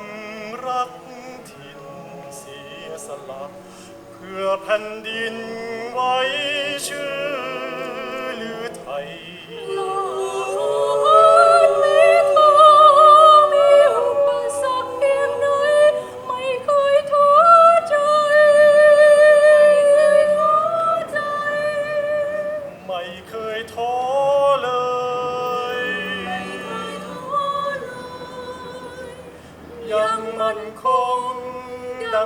ำรักถิ่นเสียสละเพื่อแผ่นดินไว้ชื่อลือไทย ยังมั่นคงดั